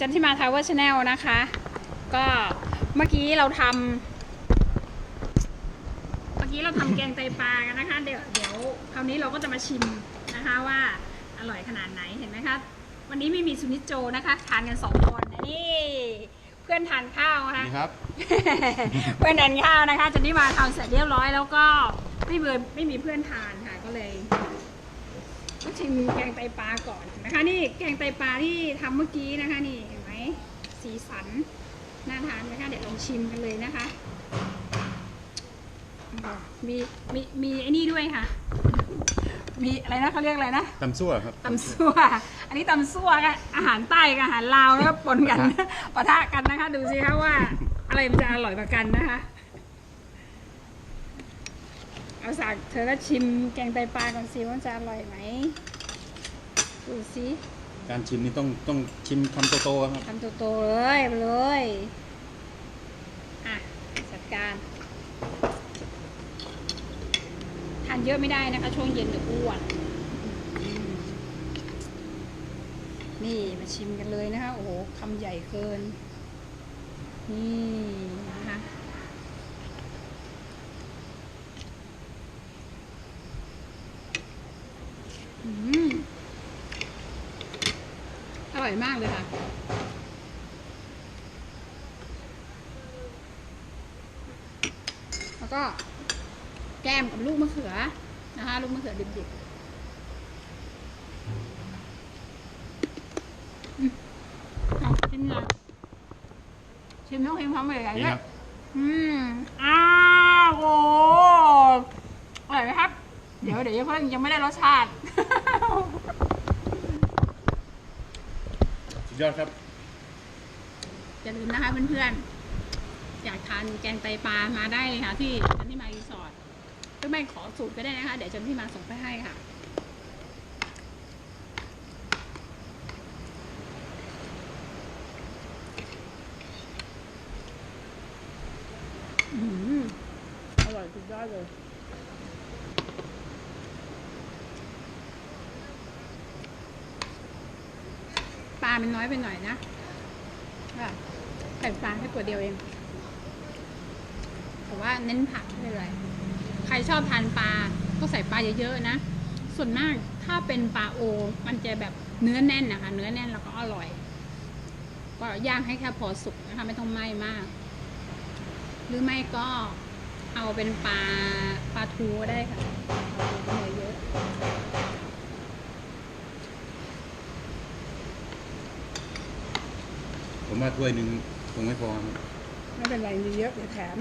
จันทิมาทาวเวอร์ชาแนลนะคะ ก็เมื่อกี้เราทำเมื่อกี้เราทำแกงไตปลากันนะคะ เดี๋ยวเดี๋ยวคราวนี้เราก็จะมาชิมนะคะว่าอร่อยขนาดไหนเห็นไหมคะวันนี้ไม่มีซุนิจโจนะคะ ทานกันสองคนนี่เพื่อนทานข้าวนะคะนี่ครับเพื่อนทานข้าวนะคะจันทิมาทำเสร็จเรียบร้อยแล้วก็ไม่มีไม่มีเพื่อนทานค่ะก็เลย ต้องชิมแกงไตปลาก่อนนะคะนี่แกงไตปลาที่ทำเมื่อกี้นะคะนี่เห็นไหมสีสันน่าทานไหมคะเดี๋ยวลองชิมกันเลยนะคะมีมีมีไอ้นี่ด้วยค่ะ มีอะไรนะเขาเรียกอะไรนะตำซั่วครับตำซั่วอันนี้ตำซั่วกันอาหารใต้กับอาหารลาวแล้วปนกันปะทะกันนะคะ ดูสิคะว่าอะไรมันจะอร่อยกว่ากันนะคะ เอาสักเธอก็ชิมแกงไตปลาก่อนสิว่าจะอร่อยไหมดูสิการชิมนี่ต้องต้องชิมคำโตๆครับทำโตๆเลยไปเลยอะจัดการทานเยอะไม่ได้นะคะ ช่วงเย็นเดี๋ยวอ้วนนี่มาชิมกันเลยนะคะ โอ้โหคำใหญ่เกิน นี่นะคะ อืมอร่อยมากเลยค่ะ แล้วก็แก้มกับลูกมะเขือนะคะ ลูกมะเขือดิบๆอืมเอาชิมหน่อยชิมต้องชิมพร้อมเลยนี่เนี่คยรับอืมอ้าวโอ้อร่อยไหมครับ เดี๋ยวเดี๋ยวยังเพิ่งยังไม่ได้รสชาติ สุด ยอดครับ อย่าลืมนะคะเพื่อนๆ อยากทานแกงไตปลามาได้เลยค่ะ ที่จันที่มารีสอร์ทหรือไม่ขอสูตรก็ได้นะคะ เดี๋ยวจันที่มาส่งไปให้ค่ะ อืมอร่อยสุดยอดเลย ปลา มันน้อยไปหน่อยนะค่ะใส่ปลาแค่ตัวเดียวเอง แต่ว่าเน้นผักไม่เป็นไรใครชอบทานปลาก็ใส่ปลาเยอะๆนะ ส่วนมากถ้าเป็นปลาโอ มันจะแบบเนื้อแน่นนะคะ เนื้อแน่นแล้วก็อร่อย ก็ย่างให้แค่พอสุกนะคะ ไม่ต้องไหม้มาก หรือไม่ก็เอาเป็นปลาปลาทูก็ได้ค่ะเนื้อเยอะ ผมว่าถ้วยหนึ่งคงไม่พอครับไม่เป็นไรมีเยอะเดี๋ยวแถม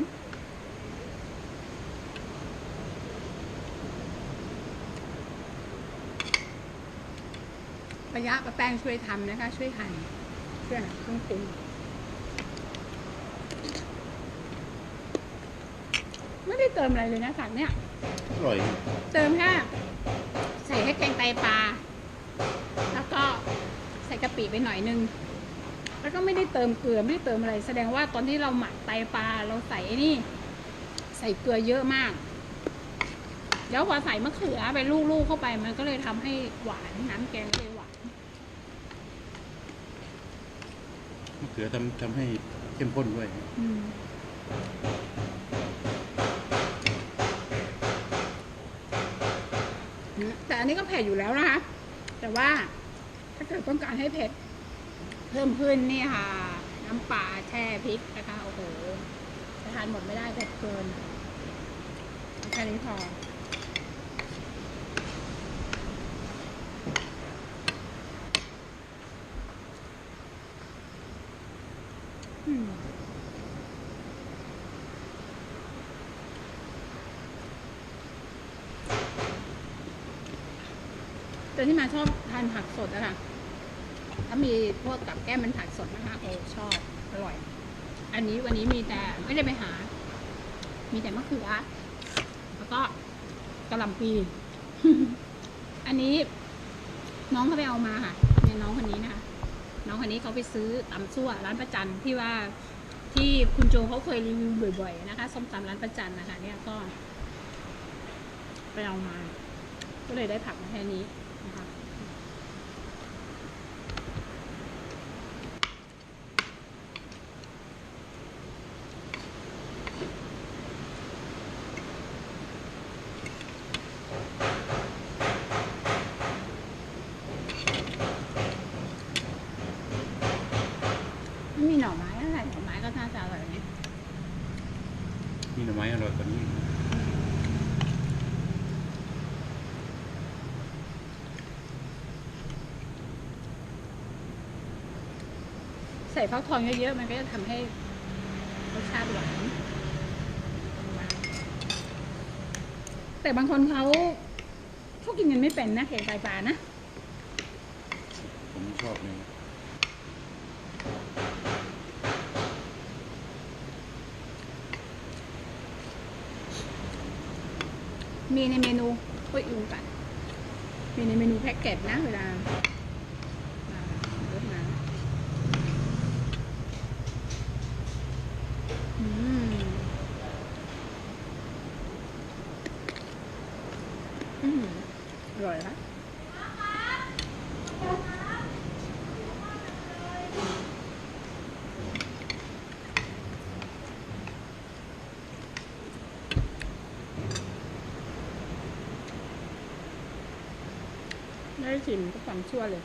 ระยะป้าแป้งช่วยทำนะคะ ช่วยหั่นช่วยหั่นเครื่องปรุงไม่ได้เติมอะไรเลยนะสักเนี่ย อร่อยครับเติมแค่ใส่ให้แกงไตปลา แล้วก็ใส่กะปิไปหน่อยนึง แล้วก็ไม่ได้เติมเกลือไม่ได้เติมอะไร แสดงว่าตอนที่เราหมักไตปลาเราใส่ไอ้นี่ ใส่เกลือเยอะมากแล้วพอใส่มะเขือไปลูกๆเข้าไปมันก็เลยทำให้หวานน้ำแกงก็เลยหวานมะเขือทำทำให้เข้มข้นด้วยครับอืมแต่อันนี้ก็เผ็ดอยู่แล้วนะคะแต่ว่าถ้าเกิดต้องการให้เผ็ด เพิ่มขึ้นนี่ค่ะ น้ำปลาแช่พริกนะคะโอ้โหจะทานหมดไม่ได้เผ็ดเกินแค่นี้พออืมแต่ที่มาชอบทานผักสดอะค่ะ ถ้ามีพวกกับแก้มมันผักสดนะคะโอ้ชอบอร่อย อันนี้วันนี้มีแต่ไม่ได้ไปหา มีแต่มะเขือแล้วก็กระหล่ำปี อันนี้น้องเขาไปเอามาค่ะเนี่ยน้องคนนี้นะคะน้องคนนี้เขาไปซื้อตำซั่วร้านประจันที่ว่าที่คุณโจเขาเคยรีวิวบ่อยๆนะคะส้มตำร้านประจันนะคะ เนี่ยก็ไปเอามา ก็เลยได้ผักมาแค่นี้นะคะ มีหน่อไม้อะไรหน่อไม้ก็น่า จะอร่อยนะมีหน่อไม้อร่อยกว่านี้ใส่ฟักทองเยอะๆ มันก็จะทำให้รสชาติหวานแต่บางคนเขาเขากินกันไม่เป็นนะแกงไตปลานะ ผมชอบเลย มีในเมนูอุ้ยลืมกันมีในเมนูแพ็กเกจนะเวลาอ่ารถมาอืมอืมอร่อยละ ได้ชิมก็ความชั่วเลย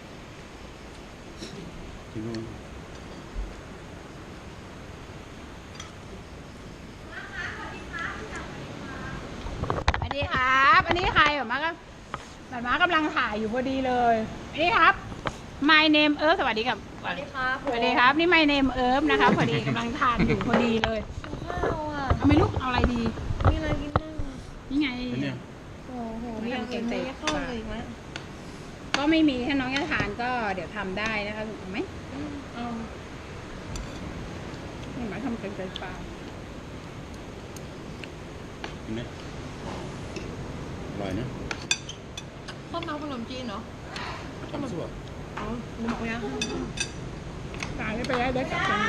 ที่นู่นสวัสดีครับ อันนี้ใครแบบมาก็แบบมากำลังถ่ายอยู่พอดีเลยอันนี้ครับ My name เอิร์ฟสวัสดีครับสวัสดีครับสวัสดีครับ นี่ My name เอิร์ฟนะคะพอดีกำลังทานอยู่พอดีเลยข้าวอะเอาไหม่ลูกเอาอะไรดี มีอะไรกินบ้างอะนี่ไงแล้วเนี่ยโอ้โหไม่มีทำอะไรเกกิมนเตะไม่เข้าเลยอีกไหม ก็ไม่มีถ้าน้องจะทานก็เดี๋ยวทำได้นะคะถูกไหมอืมเอาเห็นไหมทำเป็นไก่ปลาเห็นไหมอร่อยนะข้าวเมาขนมจีนเหรอตำซั่วอ๋อหมูย่างตายไปแล้วได้กลับกัน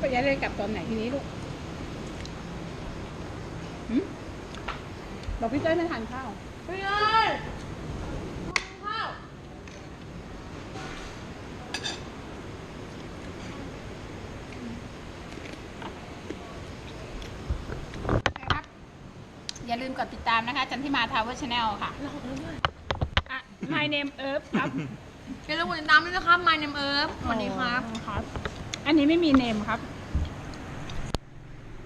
ไปย้ายได้กลับตอนไหนทีนี้ลูกหืม บอกพี่เต้ยไม่ทานข้าวไปเลยข้าวนะครับ อย่าลืมกดติดตามนะคะ จันทิมาทาวเวอร์ชาแนลค่ะเราเอาด้วยอะ My name เอิร์ฟครับอย่าลืมกดติดตามด้วยนะครับ My name เอิร์ฟสวัสดีครับครับ อันนี้ไม่มีเนมครับ